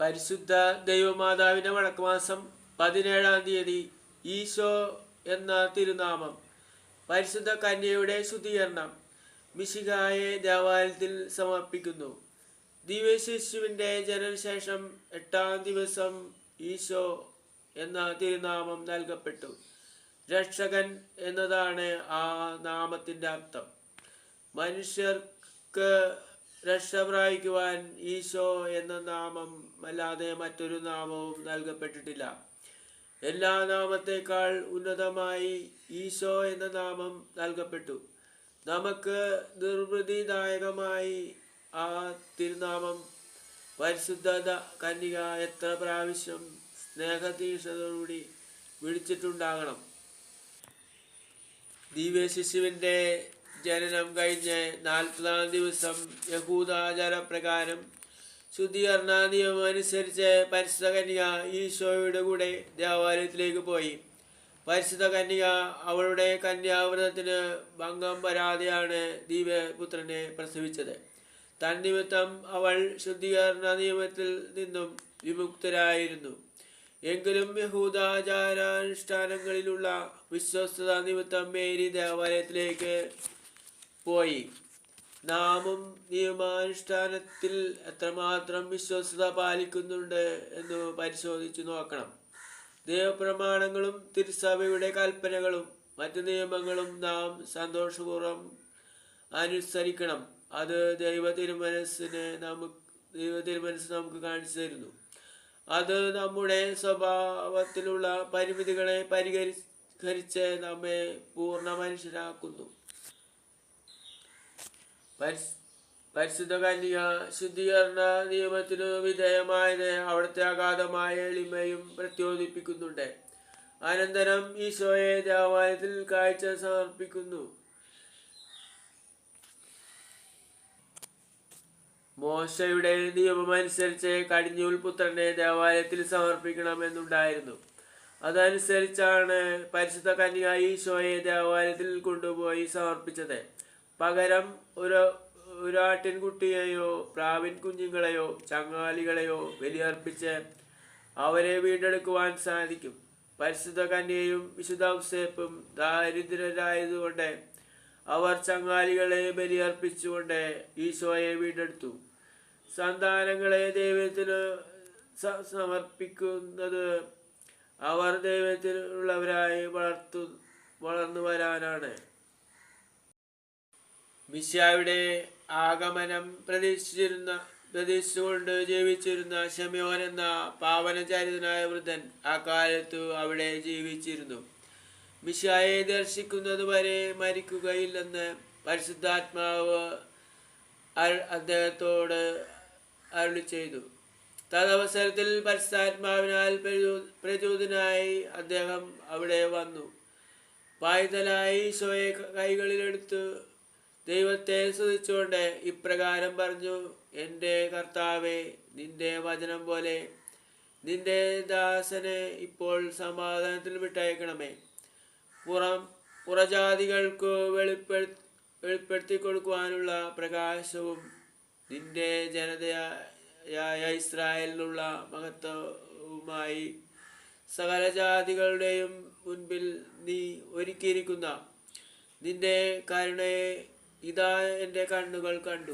പരിശുദ്ധ ദൈവമാതാവിന്റെ വടക്കുമാസം പതിനേഴാം തീയതി ഈശോ എന്ന തിരുനാമം. പരിശുദ്ധ കന്യയുടെ ശുദ്ധീകരണം മിശികായെ ദേവാലയത്തിൽ സമർപ്പിക്കുന്നു. ദിവ്യശിശുവിന്റെ ജനനശേഷം എട്ടാം ദിവസം ഈശോ എന്ന തിരുനാമം നൽകപ്പെട്ടു. രക്ഷകൻ എന്നതാണ് ആ നാമത്തിന്റെ അർത്ഥം. മനുഷ്യർക്ക് രക്ഷ പ്രാപിക്കുവാൻ ഈശോ എന്ന നാമം അല്ലാതെ മറ്റൊരു നാമവും നൽകപ്പെട്ടിട്ടില്ല. എല്ലാ നാമത്തേക്കാൾ ഉന്നതമായി ഈശോ എന്ന നാമം നൽകപ്പെട്ടു. നമുക്ക് നിർവൃതിദായകമായി ആ തിരുനാമം പരിശുദ്ധ കന്യക എത്ര പ്രാവശ്യം സ്നേഹതീക്ഷതയോടുകൂടി വിളിച്ചിട്ടുണ്ടാകണം. ദിവ്യ ശിശുവിന്റെ ജനനം കഴിഞ്ഞ് നാൽപ്പതാം ദിവസം യഹൂദാചാരപ്രകാരം ശുദ്ധീകരണ നിയമം അനുസരിച്ച് പരിശുദ്ധ കന്യക ഈശോയുടെ കൂടെ ദേവാലയത്തിലേക്ക് പോയി. പരിശുദ്ധ കന്യക അവളുടെ കന്യാവ്രതത്തിന് ഭംഗം വരാതെയാണ് ദീപപുത്രനെ പ്രസവിച്ചത്. തന്നിമിത്തം അവൾ ശുദ്ധീകരണ നിയമത്തിൽ നിന്നും വിമുക്തരായിരുന്നു. എങ്കിലും യഹൂദാചാരാനുഷ്ഠാനങ്ങളിലുള്ള വിശ്വസ്തത നിമിത്തം മേരി ദേവാലയത്തിലേക്ക് പോയി. നാമം നിയമാനുഷ്ഠാനത്തിൽ എത്രമാത്രം വിശ്വസ്ത പാലിക്കുന്നുണ്ട് എന്ന് പരിശോധിച്ചു നോക്കണം. ദൈവപ്രമാണങ്ങളും തിരുസഭയുടെ കൽപ്പനകളും മറ്റു നിയമങ്ങളും നാം സന്തോഷപൂർവം അനുസരിക്കണം. അത് ദൈവ തിരുമനസ്സിനെ നമുക്ക് ദൈവ തിരുമനസ് നമുക്ക് കാണിച്ചു തരുന്നു. അത് നമ്മുടെ സ്വഭാവത്തിലുള്ള പരിമിതികളെ പരിഹരിച്ച് നമ്മെ പൂർണ മനുഷ്യരാക്കുന്നു. പരിശുദ്ധ കന്യ ശുദ്ധീകരണ നിയമത്തിനു വിധേയമായത് അവിടുത്തെ അഗാധമായ എളിമയും പ്രചോദിപ്പിക്കുന്നുണ്ട്. അനന്തരം ഈശോയെ ദേവാലയത്തിൽ കാഴ്ച സമർപ്പിക്കുന്നു. മോശയുടെ നിയമമനുസരിച്ച് കടിഞ്ഞൂൽ പുത്രനെ ദേവാലയത്തിൽ സമർപ്പിക്കണമെന്നുണ്ടായിരുന്നു. അതനുസരിച്ചാണ് പരിശുദ്ധ കന്യ ഈശോയെ ദേവാലയത്തിൽ കൊണ്ടുപോയി സമർപ്പിച്ചത്. പകരം ഒരു ഒരാട്ടിൻകുട്ടിയെയോ പ്രാവിൻ കുഞ്ഞുങ്ങളെയോ ചങ്ങാലികളെയോ ബലിയർപ്പിച്ച് അവരെ വീണ്ടെടുക്കുവാൻ സാധിക്കും. പരിശുദ്ധ കന്യയും വിശുദ്ധ ഔസേപ്പും ദാരിദ്ര്യരായതുകൊണ്ട് അവർ ചങ്ങാലികളെ ബലിയർപ്പിച്ചുകൊണ്ട് ഈശോയെ വീണ്ടെടുത്തു. സന്താനങ്ങളെ ദൈവത്തിന് സമർപ്പിക്കുന്നത് അവർ ദൈവത്തിനുള്ളവരായി വളർത്തു വളർന്നു വരാനാണ്. മിശായുടെ ആഗമനം പ്രതീക്ഷിച്ചിരുന്ന പ്രതീക്ഷിച്ചുകൊണ്ട് ജീവിച്ചിരുന്ന ഷമിയോൻ എന്ന പാവനചാരിതനായ വൃദ്ധൻ ആ കാലത്തു അവിടെ ജീവിച്ചിരുന്നു. മിശായെ ദർശിക്കുന്നതുവരെ മരിക്കുകയില്ലെന്ന് പരിശുദ്ധാത്മാവ് അദ്ദേഹത്തോട് അരുളി ചെയ്തു. തദവസരത്തിൽ പരിശുദ്ധാത്മാവിനാൽ പ്രചോ- പ്രചോദനായി അദ്ദേഹം അവിടെ വന്നു. പായ്തലായി ഈശോയെ കൈകളിലെടുത്ത് ദൈവത്തെ സ്തുതിച്ചുകൊണ്ട് ഇപ്രകാരം പറഞ്ഞു എന്റെ കർത്താവെ നിന്റെ വചനം പോലെ നിന്റെ ദാസനെ ഇപ്പോൾ സമാധാനത്തിൽ വിട്ടയക്കണമേ. പുറം പുറജാതികൾക്ക് വെളിപ്പെടു വെളിപ്പെടുത്തി കൊടുക്കുവാനുള്ള പ്രകാശവും നിന്റെ ജനതയായ ഇസ്രായേലിനുള്ള മഹത്വവുമായി സകല ജാതികളുടെയും മുൻപിൽ നീ ഒരുക്കിയിരിക്കുന്ന നിന്റെ കരുണയെ ഇതാ എന്റെ കണ്ണുകൾ കണ്ടു.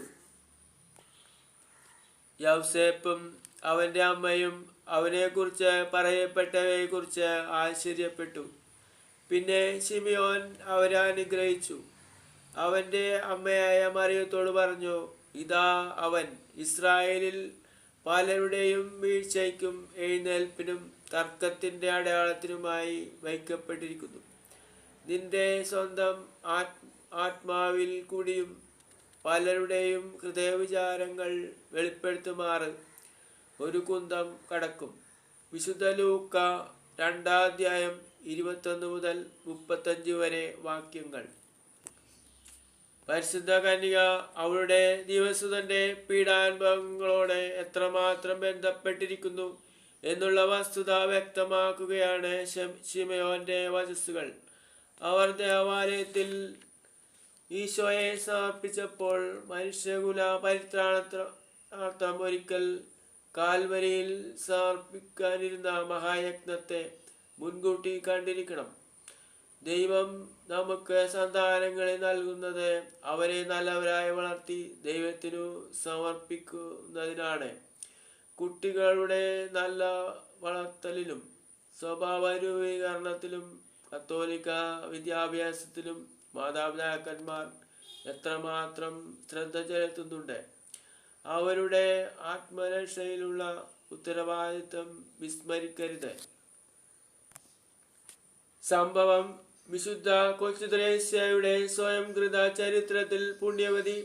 യൗസേപ്പും അവന്റെ അമ്മയും അവനെക്കുറിച്ച് പറയപ്പെട്ടവയെക്കുറിച്ച് ആശ്ചര്യപ്പെട്ടു. പിന്നെ ശിമിയോൻ അവരെ അനുഗ്രഹിച്ചു. അവന്റെ അമ്മയായ മറിയത്തോട് പറഞ്ഞു ഇതാ അവൻ. ഇസ്രായേലിൽ പലരുടെയും വീഴ്ചയ്ക്കും എഴുന്നേൽപ്പിനും തർക്കത്തിന്റെ അടയാളത്തിനുമായി വയ്ക്കപ്പെട്ടിരിക്കുന്നു. നിന്റെ സ്വന്തം ആത് ആത്മാവിൽ കൂടിയും പലരുടെയും ഹൃദയവിചാരങ്ങൾ വെളിപ്പെടുത്തുമാറ്. ഒരു കുന്തം കടക്കും. വിശുദ്ധ ലൂക്ക രണ്ടാധ്യായം ഇരുപത്തൊന്ന് മുതൽ മുപ്പത്തഞ്ച് വരെ വാക്യങ്ങൾ. പരിശുദ്ധ കന്യക അവളുടെ ദിവസുതന്റെ പീഡാനുഭവങ്ങളോട് എത്രമാത്രം ബന്ധപ്പെട്ടിരിക്കുന്നു എന്നുള്ള വസ്തുത വ്യക്തമാക്കുകയാണ് ശിമയോന്റെ വചസ്സുകൾ. അവർ ദേവാലയത്തിൽ ഈശോയെ സമർപ്പിച്ചപ്പോൾ മനുഷ്യകുല പരിത്രാണാർത്ഥം ഒരിക്കൽ കാൽവരിയിൽ സമർപ്പിക്കാനിരുന്ന മഹായജ്ഞത്തെ മുൻകൂട്ടി കണ്ടിരിക്കണം. ദൈവം നമുക്ക് സന്താനങ്ങളെ നൽകുന്നത് അവരെ നല്ലവരായി വളർത്തി ദൈവത്തിനു സമർപ്പിക്കുന്നതിനാണ്. കുട്ടികളുടെ നല്ല വളർത്തലിലും സ്വഭാവ രൂപീകരണത്തിലും കത്തോലിക്ക വിദ്യാഭ്യാസത്തിലും മാതാപിതാക്കന്മാർ എത്രമാത്രം ശ്രദ്ധ ചെലുത്തുന്നുണ്ട്. അവരുടെ ആത്മരക്ഷയിലുള്ള ഉത്തരവാദിത്വം വിസ്മരിക്കരുത്. സംഭവം വിശുദ്ധ കൊച്ചുത്രേസ്യയുടെ സ്വയംകൃത ചരിത്രത്തിൽ പുണ്യവതി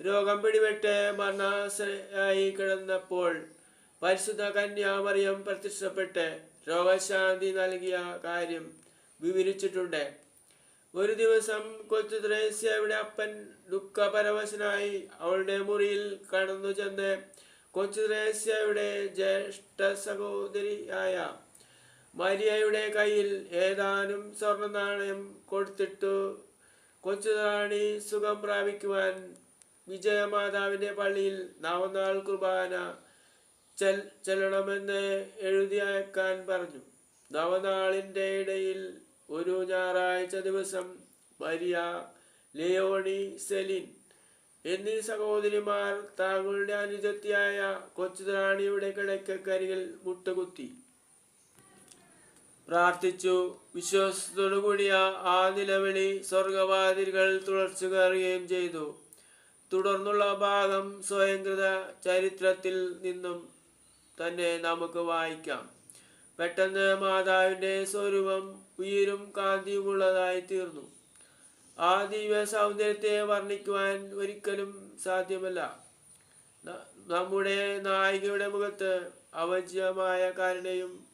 രോഗം പിടിപെട്ട് മരണാശ്രയായി കിടന്നപ്പോൾ പരിശുദ്ധ കന്യാമറിയം പ്രത്യക്ഷപ്പെട്ട് രോഗശാന്തി നൽകിയ കാര്യം വിവരിച്ചിട്ടുണ്ട്. ഒരു ദിവസം കൊച്ചു ത്രേസ്യയുടെ അപ്പൻ ദുഃഖപരവശനായി അവളുടെ മുറിയിൽ കടന്നു ചെന്ന് കൊച്ചു ത്രേസ്യയുടെ ജ്യേഷ്ഠ സഹോദരിയായ മരിയയുടെ കയ്യിൽ ഏതാനും സ്വർണ നാണയം കൊടുത്തിട്ടു. കൊച്ചു റാണി സുഖം പ്രാപിക്കുവാൻ വിജയമാതാവിന്റെ പള്ളിയിൽ നാവനാൾ കുർബാന ചെൽ ചെല്ലണമെന്ന് എഴുതിയക്കാൻ പറഞ്ഞു. നവനാളിന്റെ ഇടയിൽ ഒരു ഞായറാഴ്ച ദിവസം മരിയ ലിയോണി സെലിൻ എന്നീ സഹോദരിമാർ താങ്കളുടെ അനുജത്തിയായ കൊച്ചുറാണിയുടെ കിടക്കരികിൽ മുട്ടുകുത്തി. പ്രാർത്ഥിച്ചു. വിശ്വാസത്തോടുകൂടിയ ആ നിലവിളി സ്വർഗവാതിലുകൾ തുളച്ചു കയറുകയും ചെയ്തു. തുടർന്നുള്ള ഭാഗം സ്വയംകൃത ചരിത്രത്തിൽ നിന്നും തന്നെ നമുക്ക് വായിക്കാം. പെട്ടെന്ന് മാതാവിന്റെ സ്വരൂപം ഉയരും കാന്തിയുമുള്ളതായി തീർന്നു ആ ദിവ്യ സൗന്ദര്യത്തെ വർണിക്കുവാൻ ഒരിക്കലും സാധ്യമല്ല. നമ്മുടെ നായികയുടെ മുഖത്ത് അവജ്യമായ കരുണയും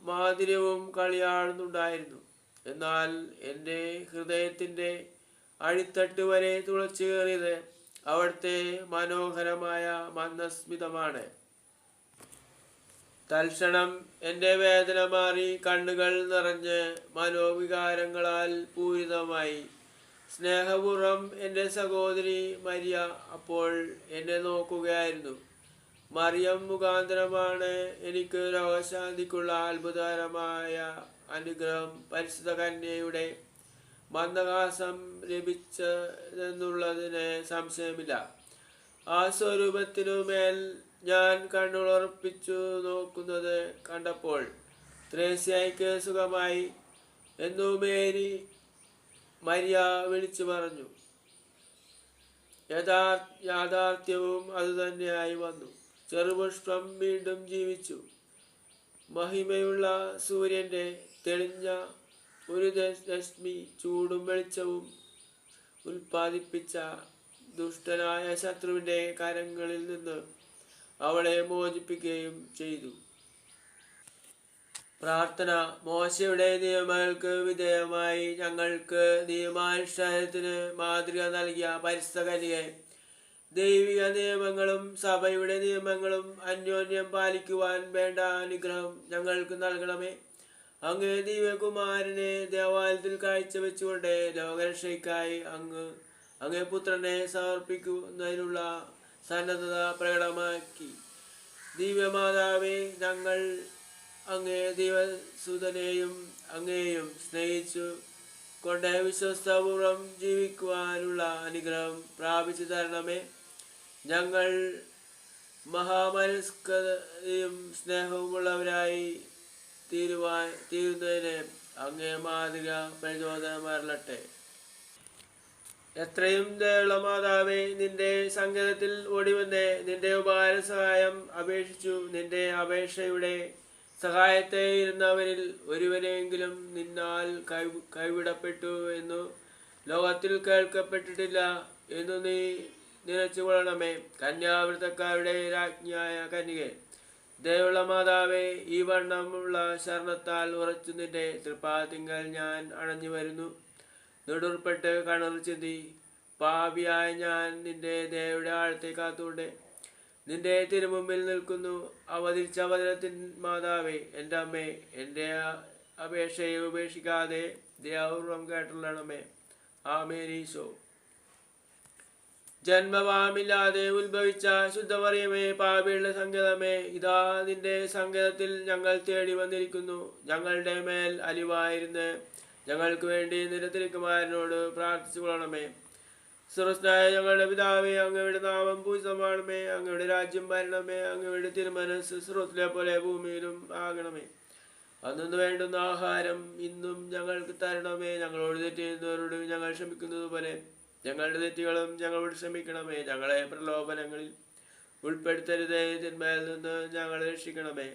മാധുര്യവും കളിയാടുന്നുണ്ടായിരുന്നു. എന്നാൽ എന്റെ ഹൃദയത്തിന്റെ അടിത്തട്ട് വരെ തുളച്ചു കയറിയത് അവിടുത്തെ മനോഹരമായ മന്ദസ്മിതമാണ്. തൽക്ഷണം എന്റെ വേദന മാറി കണ്ണുകൾ നിറഞ്ഞ് മനോവികാരങ്ങളാൽ പൂരിതമായി. സ്നേഹപൂർവം എന്റെ സഹോദരി മരിയ അപ്പോൾ എന്നെ നോക്കുകയായിരുന്നു. മറിയം മുഖാന്തരമാണ് എനിക്ക് രോഗശാന്തിക്കുള്ള അത്ഭുതകരമായ അനുഗ്രഹം പരിശുദ്ധ കന്യയുടെ മന്ദഹാസം ലഭിച്ചതെന്നുള്ളതിന് സംശയമില്ല. ആ സ്വരൂപത്തിനു മേൽ ഞാൻ കണ്ണുളർപ്പിച്ചു നോക്കുന്നത് കണ്ടപ്പോൾ ത്രേസ്യായിക്ക് സുഖമായി. എന്നു മേരി മരിയ വിളിച്ചു പറഞ്ഞു. യഥാർ യാഥാർത്ഥ്യവും അതുതന്നെയായി വന്നു. ചെറുപുഷ്പം വീണ്ടും ജീവിച്ചു. മഹിമയുള്ള സൂര്യന്റെ തെളിഞ്ഞ ഒരു രശ്മി ചൂടും വെളിച്ചവും ഉൽപ്പാദിപ്പിച്ച ദുഷ്ടനായ ശത്രുവിന്റെ കരങ്ങളിൽ നിന്ന് അവളെ മോചിപ്പിക്കുകയും ചെയ്തു. പ്രാർത്ഥന. മോശയുടെ നിയമങ്ങൾക്ക് വിധേയമായി ഞങ്ങൾക്ക് നിയമാനുഷ്ഠാനത്തിന് മാതൃക നൽകിയ പരിസ്ഥകനിയെ ദൈവിക നിയമങ്ങളും സഭയുടെ നിയമങ്ങളും അന്യോന്യം പാലിക്കുവാൻ വേണ്ട അനുഗ്രഹം ഞങ്ങൾക്ക് നൽകണമേ. അങ്ങ് ദിവ്യകുമാരനെ ദേവാലയത്തിൽ കാഴ്ചവെച്ചുകൊണ്ട് ലോകരക്ഷയ്ക്കായി അങ്ങ് അങ്ങേ പുത്രനെ സമർപ്പിക്കുന്നതിനുള്ള സന്നദ്ധത പ്രകടമാക്കി. ദിവ്യമാതാവേ ഞങ്ങൾ അങ്ങേ ദിവസുതനെയും അങ്ങേയും സ്നേഹിച്ചു കൊണ്ട് വിശ്വസ്തപൂർവം ജീവിക്കുവാനുള്ള അനുഗ്രഹം പ്രാപിച്ചു തരണമേ. ഞങ്ങൾ മഹാമനസ്കതയും സ്നേഹവുമുള്ളവരായി തീരുവാൻ തീരുന്നതിന് അങ്ങേ മാതൃക പ്രചോദനമരളട്ടെ എത്രയും ദയുള്ള മാതാവേ നിന്റെ സങ്കേതത്തിൽ ഓടിവന്ന്. നിന്റെ ഉപകാര സഹായം അപേക്ഷിച്ചു. നിന്റെ അപേക്ഷയുടെ സഹായത്തെ ഇരുന്നവരിൽ ഒരുവനെങ്കിലും നിന്നാൽ കൈവിടപ്പെട്ടു എന്നു ലോകത്തിൽ കേൾക്കപ്പെട്ടിട്ടില്ല എന്നു നീ നിലച്ചു കൊള്ളണമേ കന്യാവൃത്തക്കാരുടെ രാജ്ഞിയായ കന്യകെ ദയുള്ള മാതാവേ ഈ വണ്ണമുള്ള ശരണത്താൽ ഉറച്ചു നിന്റെ തൃപ്പാതിങ്കൽ ഞാൻ അണഞ്ഞു വരുന്നു നെടുർപ്പെട്ട് കണർ ചിന്തി പാപിയായ ഞാൻ നിന്റെ ദയയുടെ ആഴത്തെ കാത്തുകൊണ്ട് നിന്റെ തിരുമുമ്പിൽ നിൽക്കുന്നു. അവതരിച്ച അവതരത്തിൻ മാതാവേ എന്റെ അമ്മേ എന്റെ അപേക്ഷയെ ഉപേക്ഷിക്കാതെ ദയാപൂർവം കേട്ടുള്ളണമേ ആമേനീശോ ജന്മവാമില്ലാതെ ഉത്ഭവിച്ച ശുദ്ധമറിയമേ പാപിയുടെ സങ്കേതമേ ഇതാ നിന്റെ സങ്കേതത്തിൽ ഞങ്ങൾ തേടി വന്നിരിക്കുന്നു. ഞങ്ങളുടെ മേൽ അലിവായിരുന്ന് ഞങ്ങൾക്ക് വേണ്ടി നിരത്തിരിക്കുമാരനോട് പ്രാർത്ഥിച്ചു കൊള്ളണമേ സുറസ്നായ ഞങ്ങളുടെ പിതാവേ അങ്ങയുടെ നാമം പൂജിതമാണമേ അങ്ങയുടെ രാജ്യം ഭരണമേ അങ്ങയുടെ തിരുമനസ് സുറത്തിലെ പോലെ ഭൂമിയിലും ആകണമേ. അന്നു വേണ്ടുന്ന ആഹാരം ഇന്നും ഞങ്ങൾക്ക് തരണമേ. ഞങ്ങളോട് തെറ്റിയുന്നവരോട് ഞങ്ങൾ ക്ഷമിക്കുന്നത് പോലെ ഞങ്ങളുടെ തെറ്റുകളും ഞങ്ങളോട് ക്ഷമിക്കണമേ. ഞങ്ങളെ പ്രലോഭനങ്ങളിൽ ഉൾപ്പെടുത്തരുതേ. തിന്മയിൽ നിന്ന് ഞങ്ങളെ രക്ഷിക്കണമേ.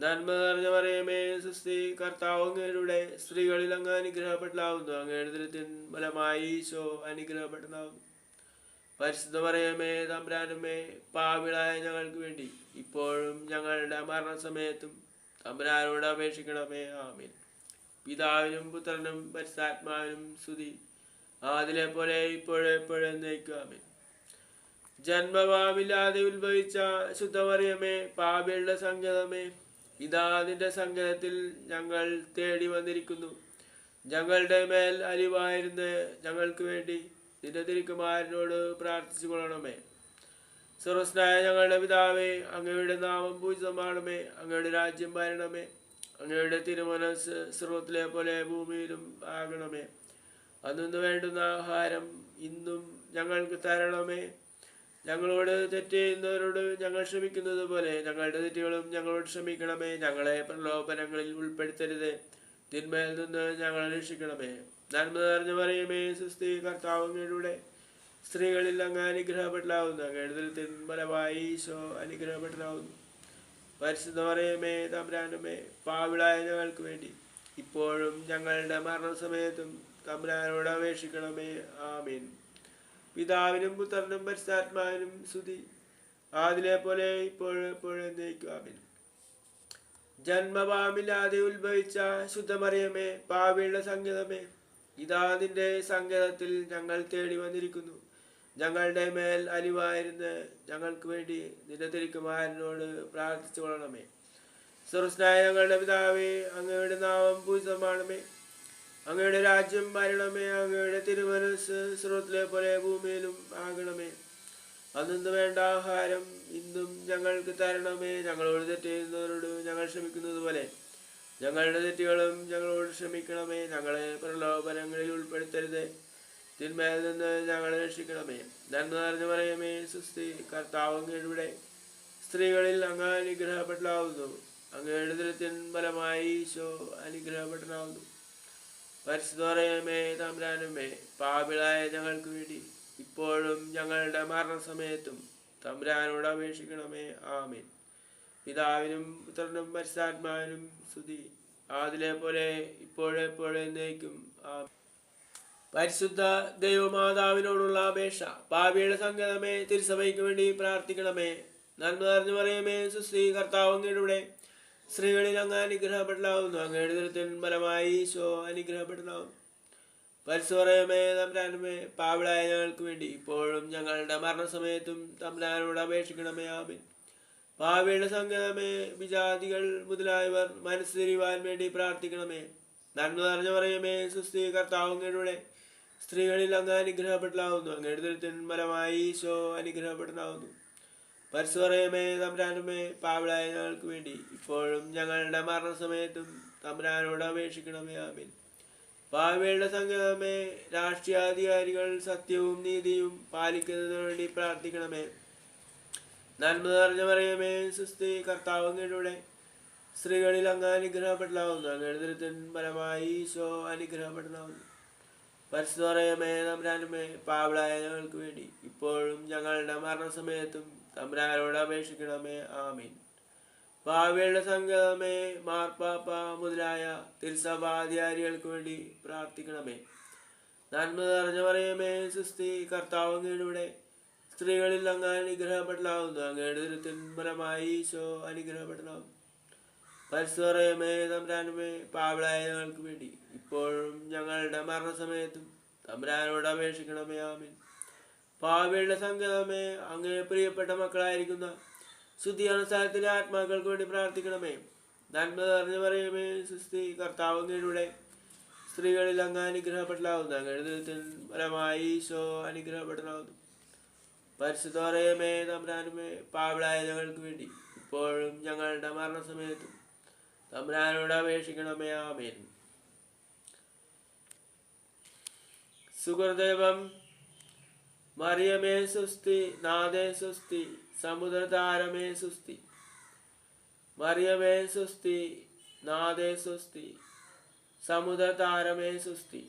നന്മ നിറഞ്ഞ മറിയമേ സുസ്തി കർത്താവ് അങ്ങയുടെ സ്ത്രീകളിൽ അങ്ങ് അനുഗ്രഹപ്പെട്ടാവുന്നു അങ്ങയുടെ ദൃത്തിൻ ഫലമായി ഈശോ അനുഗ്രഹപ്പെട്ടതാവുന്നു പരിശുദ്ധ മറിയമേ തമ്പുരാനുമേ പാവിളായ ഞങ്ങൾക്ക് വേണ്ടി ഇപ്പോഴും ഞങ്ങളുടെ മരണസമയത്തും തമ്പുരാനോട് അപേക്ഷിക്കണമേ. ആമീൻ. പിതാവിനും പുത്രനും പരിശുദ്ധാത്മാവിനും സ്തുതി. ആദിലെ പോലെ ഇപ്പോഴെപ്പോഴും നയിക്കാമേ ജന്മഭാവില്ലാതെ ഉത്ഭവിച്ച ശുദ്ധമറിയമേ പാപികളുടെ സങ്കേതമേ ഇതാ നിന്റെ സങ്കേതത്തിൽ ഞങ്ങൾ തേടി വന്നിരിക്കുന്നു. ഞങ്ങളുടെ മേൽ അലിവായിരുന്ന് ഞങ്ങൾക്ക് വേണ്ടി നിന്റെ തിരുക്കുമാരനോട് പ്രാർത്ഥിച്ചു കൊള്ളണമേ. സർവസ്നായ ഞങ്ങളുടെ പിതാവേ അങ്ങയുടെ നാമം പൂജിതമാണമേ. അങ്ങയുടെ രാജ്യം ഭരണമേ അങ്ങയുടെ തിരുമനസ് സർവത്തിലെ പോലെ ഭൂമിയിലും ആകണമേ. അന്നു വേണ്ടുന്ന ആഹാരം ഇന്നും ഞങ്ങൾക്ക് തരണമേ. ഞങ്ങളോട് തെറ്റ് ചെയ്യുന്നവരോട് ഞങ്ങൾ ക്ഷമിക്കുന്നത് പോലെ ഞങ്ങളുടെ തെറ്റുകളും ഞങ്ങളോട് ക്ഷമിക്കണമേ. ഞങ്ങളെ പ്രലോഭനങ്ങളിൽ ഉൾപ്പെടുത്തരുത്. തിന്മയിൽ നിന്ന് ഞങ്ങളെ രക്ഷിക്കണമേ. നന്മ നിറഞ്ഞു പറയുമേ സുസ്ഥി കർത്താവങ്ങളുടെ സ്ത്രീകളിൽ അങ്ങ് അനുഗ്രഹപ്പെട്ടാവുന്നു അങ്ങയുടെ തിന്മലമായി ഈശോ അനുഗ്രഹപ്പെട്ടാവുന്നു പരിശുദ്ധ പറയുമേ തമ്പ്രാനുമേ പാവിളായ ഞങ്ങൾക്ക് വേണ്ടി ഇപ്പോഴും ഞങ്ങളുടെ മരണസമയത്തും തമ്പ്രാനോട് അപേക്ഷിക്കണമേ. ആമീൻ. പിതാവിനും പുത്രനും പരിശുദ്ധാത്മാവിനും സ്തുതി. ആദിലെ പോലെ ഇപ്പോഴും എപ്പോഴും എന്നേക്കും. ആമീൻ. ജന്മപാമില്ലാതെ ഉത്ഭവിച്ച ശുദ്ധമറിയമേ പാവിയുടെ സംഗീതമേ ഇതാ നിന്റെ സങ്കേതത്തിൽ ഞങ്ങൾ തേടി വന്നിരിക്കുന്നു. ഞങ്ങളുടെ മേൽ അലിവായിരുന്ന് ഞങ്ങൾക്ക് വേണ്ടി നിന്റെ തിരിക്കുമാരനോട് പ്രാർത്ഥിച്ചു കൊള്ളണമേ സുറസ്നായ ഞങ്ങളുടെ പിതാവേ അങ്ങയുടെ നാമം പൂജിതമാണമേ. അങ്ങയുടെ രാജ്യം വരണമേ അങ്ങയുടെ തിരുമനസ് സ്രോത്തിലെ പോലെ ഭൂമിയിലും ആകണമേ. അന്നു വേണ്ട ആഹാരം ഇന്നും ഞങ്ങൾക്ക് തരണമേ. ഞങ്ങളോട് തെറ്റ് ചെയ്യുന്നവരോട് ഞങ്ങൾ ക്ഷമിക്കുന്നത് പോലെ ഞങ്ങളുടെ തെറ്റുകളും ഞങ്ങളോട് ക്ഷമിക്കണമേ. ഞങ്ങളെ പ്രലോഭനങ്ങളിൽ ഉൾപ്പെടുത്തരുത്. തിന്മയിൽ നിന്ന് ഞങ്ങളെ രക്ഷിക്കണമേ. നന്മ നിറഞ്ഞു പറയമേ സുസ്തി കർത്താവ് സ്ത്രീകളിൽ അങ്ങ് അനുഗ്രഹപ്പെട്ടാവുന്നു അങ്ങയുടെ ദൃത്തിൻ ഫലമായി ഈശോ അനുഗ്രഹപ്പെട്ടാവുന്നു പരിശുദ്ധമേ തമ്പുരാനുമേ പാപിളായ ഞങ്ങൾക്ക് വേണ്ടി ഇപ്പോഴും ഞങ്ങളുടെ മരണസമയത്തും തമ്പുരാനോട് അപേക്ഷിക്കണമേ. ആമീൻ. പിതാവിനും പുത്രനും പരിശുദ്ധാത്മാവിനും സ്തുതി. ആദിലെ പോലെ ഇപ്പോഴെപ്പോഴും നയിക്കും പരിശുദ്ധ ദൈവമാതാവിനോടുള്ള അപേക്ഷ. പാപിയുടെ സംഗതമേ തിരുസഭയ്ക്ക് വേണ്ടി പ്രാർത്ഥിക്കണമേ. നന്മ നിറഞ്ഞു പറയുമേ സുശ്രീ കർത്താവ് സ്ത്രീകളിൽ അങ്ങ് അനുഗ്രഹപ്പെടലാവുന്നു. അങ്ങയുടെ ദൃത്തിൻ ഫലമായി ഈശോ അനുഗ്രഹപ്പെടലാവുന്നു. പരിസ്വരമേ തമ്പ്രാനുമേ പാവിളായ ഞങ്ങൾക്ക് വേണ്ടി ഇപ്പോഴും ഞങ്ങളുടെ മരണസമയത്തും തമ്പ്രാനോട് അപേക്ഷിക്കണമേ ആമിൻ. പാവിയുടെ സംഗതമേ വിജാതികൾ മുതലായവർ മനസ്സ് തിരിവാൻ വേണ്ടി പ്രാർത്ഥിക്കണമേ. നന്മ നിറഞ്ഞു പറയുമേ സുസ്ഥി കർത്താവങ്ങളുടെ സ്ത്രീകളിൽ അങ്ങ് അനുഗ്രഹപ്പെടലാവുന്നു. അങ്ങയുടെ ദൃത്തിൻ ഫലമായി ഈശോ അനുഗ്രഹപ്പെടലാവുന്നു. പരിശുറയമേ തമ്പ്രാനുമേ പാവിളായ ഞങ്ങൾക്ക് വേണ്ടി ഇപ്പോഴും ഞങ്ങളുടെ മരണസമയത്തും തമ്പ്രാനോട് അപേക്ഷിക്കണമേ ആമിൻ. പാവയുടെ സംഗമേ രാഷ്ട്രീയാധികാരികൾ സത്യവും നീതിയും പാലിക്കുന്നതിനു വേണ്ടി പ്രാർത്ഥിക്കണമേ. നന്മ നിറഞ്ഞ പറയുമേ സുസ്ഥി കർത്താവങ്ങളുടെ സ്ത്രീകളിൽ അങ്ങ് അനുഗ്രഹപ്പെടലാവുന്നു. ദൃത്തിൻ ഫലമായി ഈശോ അനുഗ്രഹപ്പെടലാവുന്നു. പരിശുദ്ധമേ തമ്പ്രാനുമേ പാവളായ ഞങ്ങൾക്ക് വേണ്ടി ഇപ്പോഴും ഞങ്ങളുടെ മരണസമയത്തും തമ്പ്രാനോട് അപേക്ഷിക്കണമേ. ആമീൻ. ഭാവിയുടെ സംഗതമേ മാർപ്പാപ്പ മുതലായ തിരുസഭാധികാരികൾക്ക് വേണ്ടി പ്രാർത്ഥിക്കണമേ. നന്മ നിറഞ്ഞ പറയുമേ സുസ്ഥി കർത്താവങ്ങയുടെ സ്ത്രീകളിൽ അങ്ങ് അനുഗ്രഹപ്പെടലാവുന്നു. അങ്ങയുടെ തിരുത്തിൻപരമായി ഈശോ അനുഗ്രഹപ്പെടലാവും പരിശുദ്ധമേ തമ്പ്രാനുമേ പാവിളായ ഞങ്ങൾക്ക് വേണ്ടി. ഇപ്പോഴും ഞങ്ങളുടെ മരണസമയത്തും തമ്പുരാനോട് അപേക്ഷിക്കണമേ. ആമീൻ. പാവിയുടെ സംഗമേ അങ്ങേ പ്രിയപ്പെട്ട മക്കളായിരിക്കുന്ന ശുദ്ധിയാനുസാരത്തിലെ ആത്മാക്കൾക്ക് വേണ്ടി പ്രാർത്ഥിക്കണമേ. നന്മ നിറഞ്ഞു പറയുമേ സുസ്ഥി കർത്താവ് സ്ത്രീകളിൽ അങ്ങ് അനുഗ്രഹപ്പെടലാവുന്നു. അങ്ങയുടെ പരമായി ഈശോ അനുഗ്രഹപ്പെടലാവുന്നു. പരിശുദ്ധമേ തമ്പ്രാനുമേ പാവിളായ ഞങ്ങൾക്ക് വേണ്ടി ഇപ്പോഴും ഞങ്ങളുടെ മരണസമയത്തും തമ്പ്രാനോട് അപേക്ഷിക്കണമേ. ആമേൻ. സുഹൃദേവം മറിയമേ സുസ്തി നാദേ സുസ്തി സമുദ്രതാരമേ സുസ്തി മറിയമേ സുസ്തി നാദേ സുസ്തി സമുദ്രതാരമേ സുസ്തി